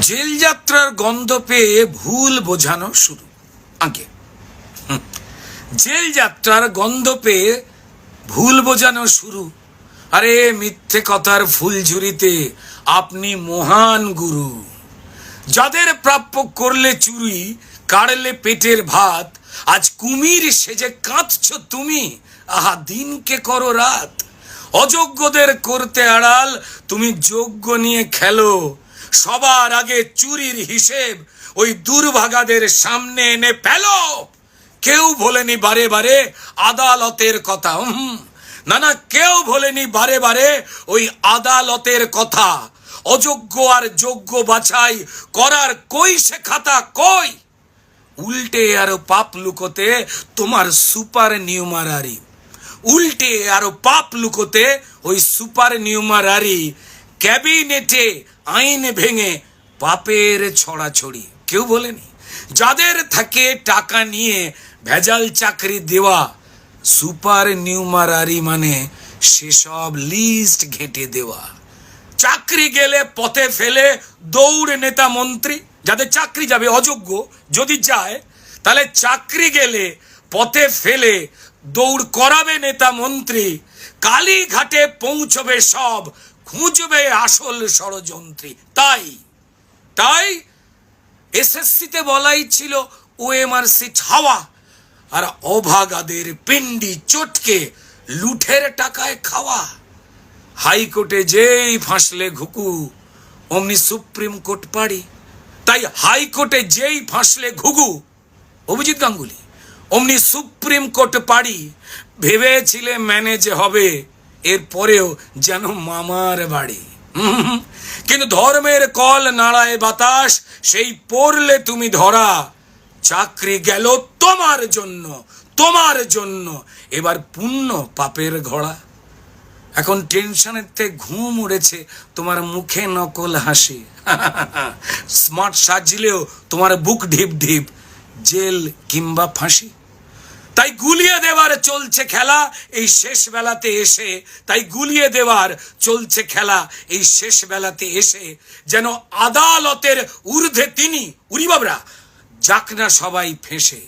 Jail যাত্রার গন্ধ পেয়ে ভুল বোঝানো শুরু। আগে। জেল যাত্রার গন্ধ পেয়ে ভুল বোঝানো শুরু। আরে মিথ্যে কথার ফুলঝুরিতে আপনি মহান গুরু। যাদের প্রাপ্য করলে চুরি কাড়লে পেটের ভাত, আজ কুমির সেজে কাঁদছ তুমি, আহা, দিনকে করো রাত। অযোগ্যদের করতে আড়াল, তুমি যোগ্য নিয়ে খেলো। সবার আগে চুরির হিসেব ওই দুর্ভাগাদের সামনে এনে ফেলো। কেউ বলেনি বারে বারে আদালতের কথা হুম। না না, কেউ বলেনি বারে বারে ওই আদালতের কথা। অযোগ্য আর যোগ্য বাছাই করার কই সে খাতা কই? উল্টে আরও পাপ লুকোতে তোমার সুপার নিউমারারি। উল্টে আরও পাপ লুকোতে ওই সুপার নিউমারারি ক্যাবিনেটে আইন ভেঙে পাপের ছড়াছড়ি। কেউ বলেনি? যাদের থাকে টাকা নিয়ে ভেজাল চাকরি দেওয়া, সুপার নিউমারারি মানে সেসব লিস্ট ঘেঁটে দেওয়া। চাকরি গেলে পথে ফেলে দৌড় নেতা মন্ত্রী। যাদের চাকরি যাবে অযোগ্য, যদি যায়, তাহলে চাকরি গেলে পথে ফেলে দৌড় করাবে নেতা মন্ত্রী। কালীঘাটে পৌঁছবে সব খুঁজবে আসল ষড়যন্ত্রী। তাই তাই এসএসসিতে বলাই ছিল ওএমআরসি ছাওয়া আর অভাগাদের পিন্ডি চটকে লুঠের টাকায় খাওয়া। হাইকোর্টে যেই ফাঁসলে ঘুকু, অমনি সুপ্রিম কোর্ট পাড়ি। তাই হাইকোর্টে যেই ফাঁসলে ঘুঘু, অভিজিৎ গাঙ্গুলি, অমনি সুপ্রিম কোর্ট পাড়ি। ভেবেছিলে ম্যানেজ হবে এরপরেও যেন মামার বাড়ি। কিন্তু ধর্মের কল নাড়ায় বাতাস, সেই পড়লে তুমি ধরা। চাকরি গেল তোমার জন্য তোমার জন্য। এবার পুণ্য পাপের ঘোড়া। এখন টেনশনের থেকে ঘুম উড়েছে তোমার মুখে নকল হাসি। স্মার্ট সাজলেও তোমার বুক ঢিপ ঢিপ, জেল কিংবা ফাঁসি। তাই গুলিয়ে দেওয়ার চলছে খেলা। এই শেষ বেলাতে এসে, তাই গুলিয়ে দেওয়ার চলছে খেলা এই শেষ বেলাতে এসে, যেন আদালতের ঊর্ধ্বে তিনি উরিবাবরা যাক না সবাই ফেঁসে।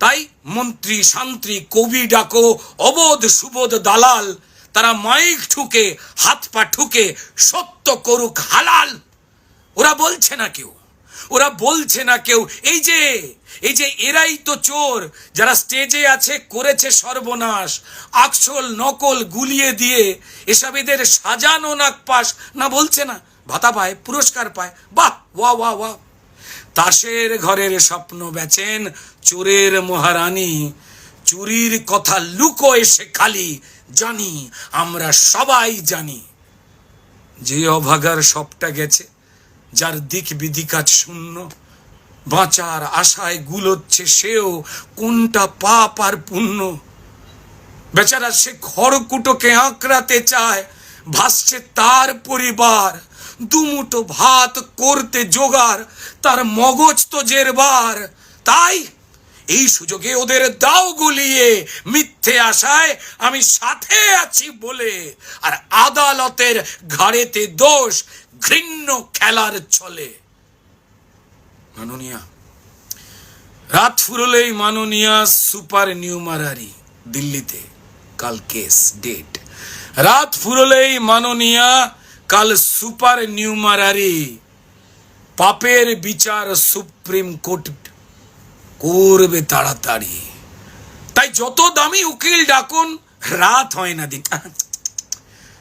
তাই মন্ত্রী, শান্ত্রী, কবি ডাকো, অবোধ সুবোধ দালাল, তারা মাইক ঠুকে, হাত পা ঠুকে, সত্য করুক হালাল। ওরা বলছে না কেউ। ওরা বলছে না কেউ। এই যে এই যে এরাই তো চোর, যারা স্টেজে আছে, করেছে সর্বনাশ আকসল নকল গুলিয়ে দিয়ে এসব এদের সাজানো নাক পাস না, বলছে না, ভাতা পায়, পুরস্কার পায়। বাহ, ওয়া ওয়া ওয়া। তাসের ঘরের স্বপ্ন বেচেন চোরের মহারানী। চুরির কথা লুকো এসে খালি, জানি, আমরা সবাই জানি। যে অভাগার সবটা গেছে যার দিক বিধি কাজ শূন্য, বাঁচার আশায় গুলোচ্ছে সেও, কোনটা পাপ আর পুণ্য? বেচারা সে খড়কুটোকে আঁকড়াতে চায়, ভাসছে তার পরিবার। দুমুটো ভাত করতে জোগাড়, তার মগজ তো জেরবার। তাই এই সুযোগে ওদের দাও গুলিয়ে, মিথ্যে আশায় আমি সাথে আছি বলে, আর আদালতের ঘাড়েতে দোষ ঘৃণ্য খেলার ছলে। মাননীয়া, রাত ফুরলেই মাননীয়া সুপার নিউমারারি, দিল্লিতে, কাল কেস, ডেট। রাত ফুরলেই মাননীয়া, কাল সুপার নিউমারারি, পাপের বিচার সুপ্রিম কোর্ট করবে তাড়াতাড়ি। তাই যত দামি উকিল ডাকুন, রাত হয় না দিন।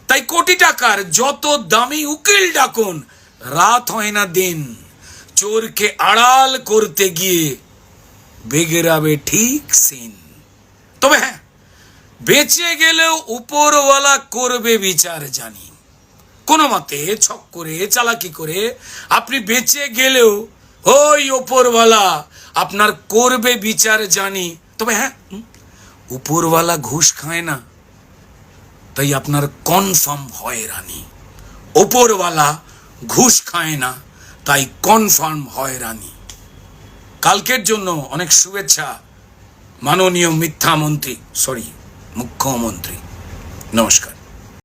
তাই কোটি টাকার যত দামি উকিল ডাকুন, রাত হয় না দিন। চোরকে আড়াল করতে গিয়ে বেগেরাবে ঠিক সিন। তবে হ্যাঁ বেঁচে গেলেও উপরওয়ালা করবে বিচার জানি। কোনো মতে ছক করে, চালাকি করে, আপনি বেঁচে গেলেও ওই ওপরওয়ালা আপনার করবে বিচার জানি। তবে হ্যাঁ উপরওয়ালা ঘুষ খায় না। তাই আপনার কনফার্ম হয় রানী। ওপরওয়ালা ঘুষ খায় না, তাই কনফার্ম হয় রানী। কালকের জন্য অনেক শুভেচ্ছা। মাননীয় মিথ্যা মন্ত্রী সরি মুখ্যমন্ত্রী। নমস্কার।